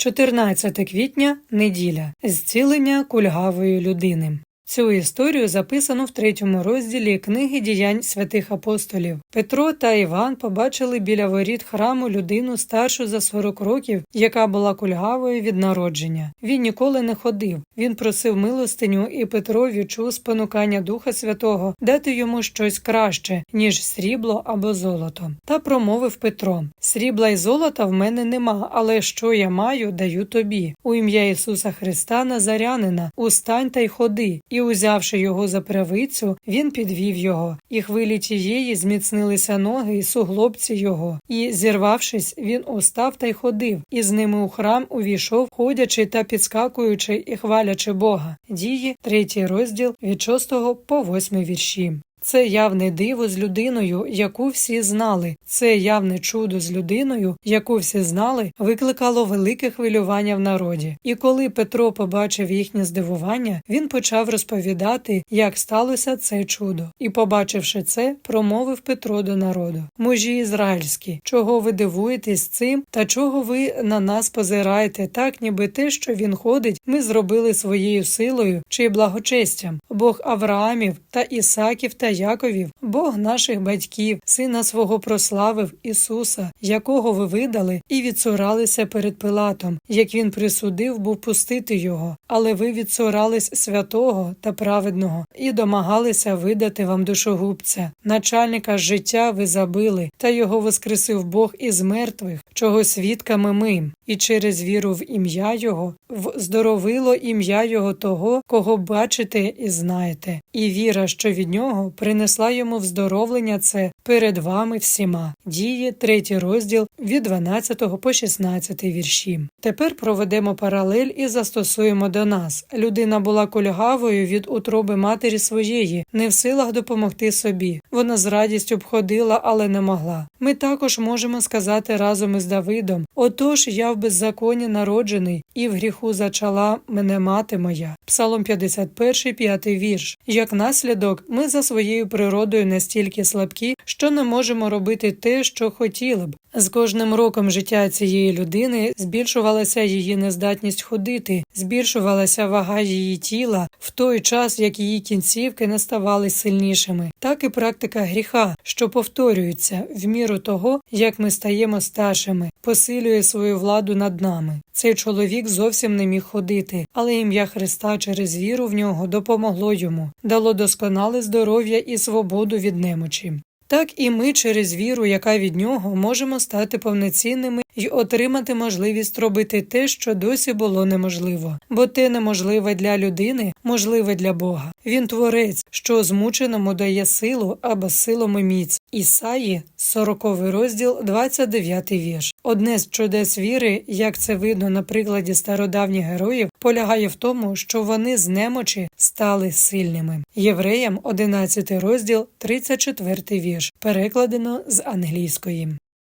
14 квітня неділя зцілення кульгавої людини. Цю історію записано в третьому розділі книги діянь святих апостолів. Петро та Іван побачили біля воріт храму людину старшу за 40 років, яка була кульгавою від народження. Він ніколи не ходив. Він просив милостиню, і Петро відчув спонукання Духа Святого дати йому щось краще, ніж срібло або золото. Та промовив Петро: Срібла й золота в мене нема, але що я маю, даю тобі. У ім'я Ісуса Христа Назарянина, устань та й ходи. І, узявши його за правицю, він підвів його, і хвилі тієї зміцнилися ноги і суглобці його. І, зірвавшись, він устав та й ходив, і з ними у храм увійшов, ходячи та підскакуючи і хвалячи Бога. Дії, третій розділ від 6 по 8 вірші. Це явне диво з людиною, яку всі знали. Це явне чудо з людиною, яку всі знали, викликало велике хвилювання в народі. І коли Петро побачив їхнє здивування, він почав розповідати, як сталося це чудо. І, побачивши це, промовив Петро до народу: Мужі ізраїльські, чого ви дивуєтесь цим, та чого ви на нас позираєте, так ніби те, що він ходить, ми зробили своєю силою чи благочестям. Бог Авраамів та Ісаків та Яковів, Бог наших батьків, сина свого прославив Ісуса, якого ви видали, і відсуралися перед Пилатом, як він присудив, був пустити його. Але ви відсурались святого та праведного і домагалися видати вам душогубця. Начальника життя ви забили, та його воскресив Бог із мертвих, чого свідками ми, і через віру в ім'я Його вздоровило ім'я Його того, кого бачите і знаєте, і віра, що від нього принесла йому вздоровлення це перед вами всіма. Діє третій розділ від 12 по 16 вірші. Тепер проведемо паралель і застосуємо до нас. Людина була кульгавою від утроби матері своєї, не в силах допомогти собі. Вона з радістю б ходила, але не могла. Ми також можемо сказати разом із Давидом: Отож, я в беззаконні народжений, і в гріху зачала мене мати моя. Псалом 51, 5 вірш. Як наслідок, ми за своєю природою настільки слабкі, що не можемо робити те, що хотіли б. З кожним роком життя цієї людини збільшувалася її нездатність ходити, збільшувалася вага її тіла в той час, як її кінцівки не ставали сильнішими, так і практика гріха, що повторюється в міру того, як ми стаємо старшими, посилює свою владу над нами. Цей чоловік зовсім не міг ходити, але ім'я Христа через віру в нього допомогло йому, дало досконале здоров'я і свободу від немочі. Так і ми через віру, яка від нього, можемо стати повноцінними і отримати можливість робити те, що досі було неможливо, бо те неможливе для людини можливе для Бога. Він творець, що змученому дає силу або силами міць. Ісаї, 40 розділ, 29 вірш. Одне з чудес віри, як це видно на прикладі стародавніх героїв, полягає в тому, що вони з немочі стали сильними. Євреям, 11 розділ, 34 вірш, перекладено з англійської.